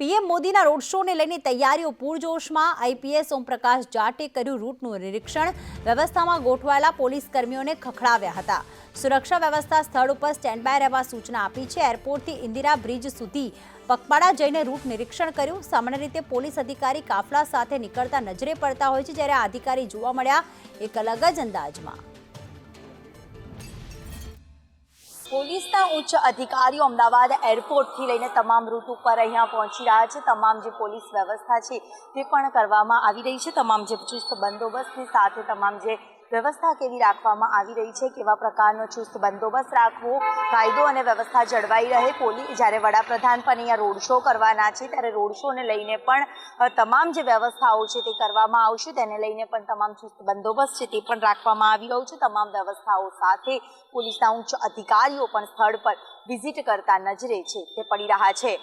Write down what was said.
PM મોદીના road શોને લઈને તૈયારીઓ પૂરજોશમાં આઈપીએસ ઓમપ્રકાશ જાટે કર્યું રૂટનું નિરીક્ષણ. વ્યવસ્થામાં ગોઠવાયેલા પોલીસ કર્મીઓને ખખડાવ્યા હતા. સુરક્ષા વ્યવસ્થા સ્થળ ઉપર સ્ટેન્ડ બાય રહેવા સૂચના આપી છે. એરપોર્ટથી ઇન્દિરા બ્રિજ સુધી પગપાળા જઈને રૂટ નિરીક્ષણ કર્યું. સામાન્ય રીતે પોલીસ અધિકારી કાફલા સાથે નીકળતા નજરે પડતા હોય છે. જ્યારે આ અધિકારી જોવા મળ્યા, એક અલગ જ અંદાજમાં. પોલીસના ઉચ્ચ અધિકારીઓ અમદાવાદ એરપોર્ટથી લઈને તમામ રૂટ ઉપર અહીંયા પહોંચી રહ્યા છે. તમામ જે પોલીસ વ્યવસ્થા છે તે પણ કરવામાં આવી રહી છે. તમામ જે ચુસ્ત બંદોબસ્તની સાથે તમામ જે વ્યવસ્થા કેવી રાખવામાં આવી રહી છે? કેવા પ્રકારનો ચુસ્ત બંદોબસ્ત રાખવો? કાયદો અને વ્યવસ્થા જળવાઈ રહે? પોલીસ જ્યારે વડાપ્રધાન પણ અહીંયા રોડ શો કરવાના છે, ત્યારે રોડ શોને લઈને પણ તમામ જે વ્યવસ્થાઓ છે તે કરવામાં આવશે. તેને લઈને પણ તમામ ચુસ્ત બંદોબસ્ત છે તે પણ રાખવામાં આવી રહ્યો છે. તમામ વ્યવસ્થાઓ સાથે પોલીસના ઉચ્ચ અધિકારીઓ પણ સ્થળ પર વિઝિટ કરતા નજરે છે તે પડી રહ્યા છે.